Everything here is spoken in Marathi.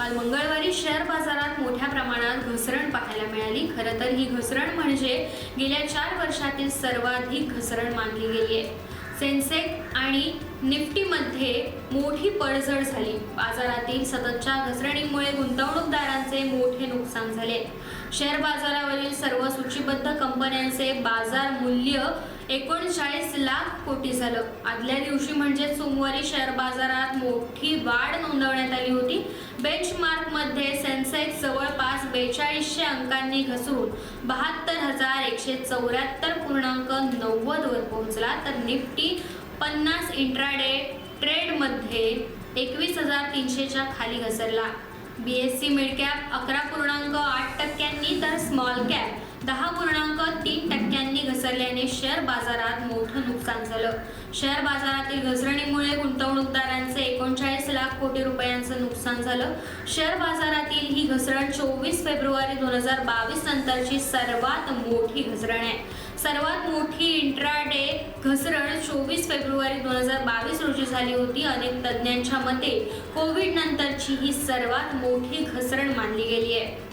काल मंगळवारी शेअर बाजारात मोठ्या प्रमाणात घसरण पाहायला मिळाली. खरं तर ही घसरण म्हणजे गेल्या चार वर्षातील सर्वाधिक घसरण मानली गेली आहे. सेन्सेक आणि निफ्टीमध्ये मोठी पडझड झाली. बाजारातील सततच्या घसरणीमुळे गुंतवणूकदारांचे मोठे नुकसान झाले. शेअर बाजारावरील सर्व सूचीबद्ध कंपन्यांचे बाजार मूल्य एकोणचाळीस लाख कोटी झालं. आदल्या दिवशी म्हणजे सोमवारी शेअर बाजारात मोठी वाढ नोंदवण्यात आली होती. बेंचमार्कमध्ये सेन्सेक्स जवळपास बेचाळीसशे अंकांनी घसरून बहात्तर हजार एकशे चौऱ्याहत्तर पूर्णांक नव्वदवर पोहोचला तर निफ्टी पन्नास इंट्राडे ट्रेडमध्ये एकवीस हजार तीनशेच्या खाली घसरला. बी एस सी मिडकॅप अकरा पूर्णांक आठ टक्क्यांनी तर स्मॉल कॅप दहा पूर्णांक तीन टक्क्यांनी घसरल्याने शेअर बाजारात मोठं नुकसान झालं. शेअर बाजारातील घसरणीमुळे गुंतवणूक कोटी रुपयांचं नुकसान झालं. शेअर बाजारातील ही घसरण चोवीस फेब्रुवारी दोन हजार बावीस नंतरची सर्वात मोठी घसरण आहे. सर्वात मोठी इंट्राडे घसरण चोवीस फेब्रुवारी दोन हजार बावीस रोजी झाली होती. अनेक तज्ज्ञांच्या मते कोविड नंतरची ही सर्वात मोठी घसरण मानली गेली आहे.